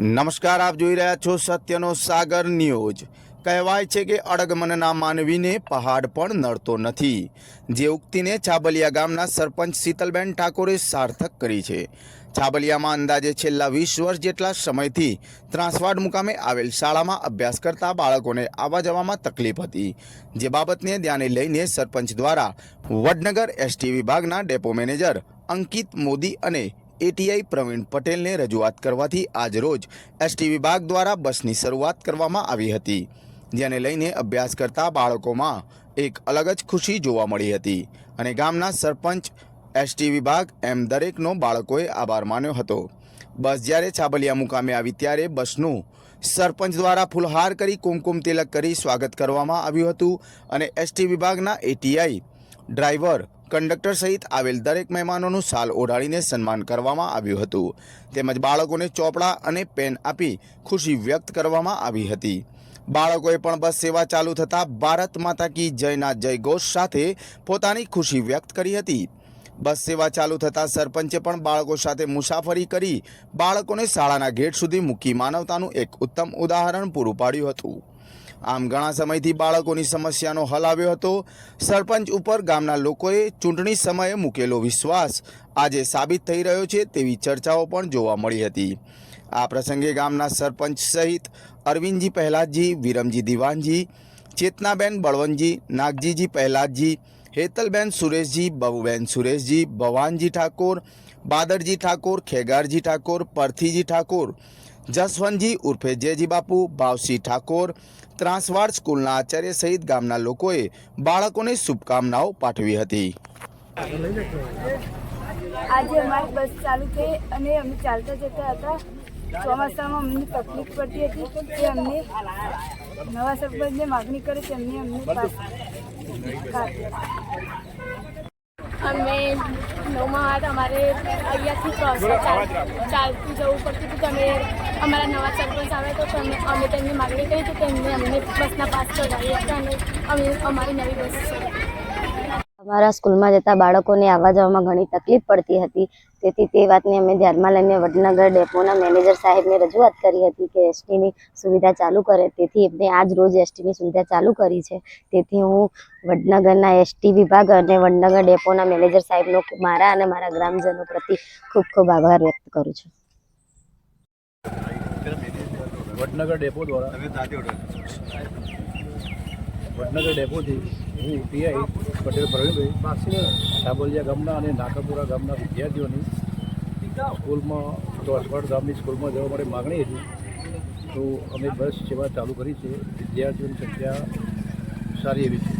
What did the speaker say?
નમસ્કાર, આપ જોઈ રહ્યા છો સત્યનો સાગર ન્યૂઝ. કહેવાય છે કે અડગમનના માનવીને પહાડ પણ નડતો નથી. જે ઉક્તિને છાબલિયા ગામના સરપંચ શીતલબેન ઠાકોરે સાર્થક કરી છે. છાબલિયામાં અંદાજે છેલ્લા વીસ વર્ષ જેટલા સમયથી ત્રાસવાડ મુકામે આવેલ શાળામાં અભ્યાસ કરતા બાળકોને આવવા જવામાં તકલીફ હતી. જે બાબતને ધ્યાને લઈને સરપંચ દ્વારા વડનગર એસટી વિભાગના ડેપો મેનેજર અંકિત મોદી અને એટીઆઈ પ્રવીણ પટેલને રજૂઆત કરવાથી આજરોજ એસટી વિભાગ દ્વારા બસની શરૂઆત કરવામાં આવી હતી, જેને લઈને અભ્યાસ કરતા બાળકોમાં એક અલગ જ ખુશી જોવા મળી હતી અને ગામના સરપંચ એસટી વિભાગ એમ દરેકનો બાળકોએ આભાર માન્યો હતો. બસ જ્યારે છાબલિયા મુકામે આવી ત્યારે બસનું સરપંચ દ્વારા ફૂલહાર કરી કુમકુમ તિલક કરી સ્વાગત કરવામાં આવ્યું હતું અને એસટી વિભાગના એટીઆઈ ડ્રાઈવર કંડક્ટર સહિત આવેલ દરેક મહેમાનોનું સાલ ઓઢાડીને સન્માન કરવામાં આવ્યું હતું. તેમજ બાળકોને ચોપડા અને પેન આપી ખુશી વ્યક્ત કરવામાં આવી હતી. બાળકોએ પણ બસ સેવા ચાલુ થતાં ભારત માતા કી જયના જય ઘોષ સાથે પોતાની ખુશી વ્યક્ત કરી હતી. બસ સેવા ચાલુ થતાં સરપંચે પણ બાળકો સાથે મુસાફરી કરી બાળકોને શાળાના ગેટ સુધી મૂકી માનવતાનું એક ઉત્તમ ઉદાહરણ પૂરું પાડ્યું હતું. આમ ઘણા સમયથી બાળકોની સમસ્યાનો હલ આવ્યો હતો. સરપંચ ઉપર ગામના લોકોએ ચૂંટણી સમયે મૂકેલો વિશ્વાસ આજે સાબિત થઈ રહ્યો છે તેવી ચર્ચાઓ પણ જોવા મળી હતી. આ પ્રસંગે ગામના સરપંચ સહિત અરવિંદજી પહેલાદજી, વિરમજી દિવાનજી ચેતનાબેન બળવંતજી, નાગજીજી પહેલાદજી, હેતલબેન સુરેશજી, બહુબેન સુરેશજી, ભવાનજી ઠાકોર, બાદરજી ઠાકોર, ખેગારજી ઠાકોર, પરથીજી ઠાકોર, જસવંતજી ઉર્ફે જેજી બાપુ ભાવસિંહ ઠાકોર, ત્રાસવાડ સ્કૂલના આચાર્ય સહિત ગામના લોકોએ બાળકોને શુભકામનાઓ પાઠવી હતી. આજે અમારી બસ ચાલુ થઈ અને અમે ચાલતા જતા હતા. ચોમાસામાં અમને તકલીફ પડતી હતી અમને નવા સરપંચને માગણી કરે તેમને અમને અમે નવમાં હતા, અમારે અહીંયાથી ચાલ, ચાલતું જવું પડતું હતું. તમે અમારા નવા સરપંચ આવે તો તમે અમે તેમની માગણી કરી તો તેમને અમને બસના પાસ કઢાવી હતા અને અમે અમારી નવી બસ છે અમારા સ્કૂલમાં જતા બાળકોને આવવા જવામાં ઘણી તકલીફ પડતી હતી. તેથી તે વાતને અમે ધ્યાનમાં લઈને વડનગર ડેપોના મેનેજર સાહેબને રજૂઆત કરી હતી કે એસટીની સુવિધા ચાલુ કરે. તેથી એમને આજ રોજ એસટીની સુવિધા ચાલુ કરી છે. તેથી હું વડનગરના એસટી વિભાગ અને વડનગર ડેપોના મેનેજર સાહેબનો મારા અને મારા ગ્રામજનો પ્રતિ ખૂબ ખૂબ આભાર વ્યક્ત કરું છું. વડનગર ડેપો દ્વારા વડનગર ડેપોથી હું પીઆઈ પટેલ પ્રવીણભાઈ સાબોલિયા ગામના અને નાકાપુરા ગામના વિદ્યાર્થીઓની સ્કૂલમાં ચોસવાડ ગામની સ્કૂલમાં જવા માટે માગણી હતી. તો અમે બસ સેવા ચાલુ કરી છે. વિદ્યાર્થીઓની સંખ્યા સારી એવી છે.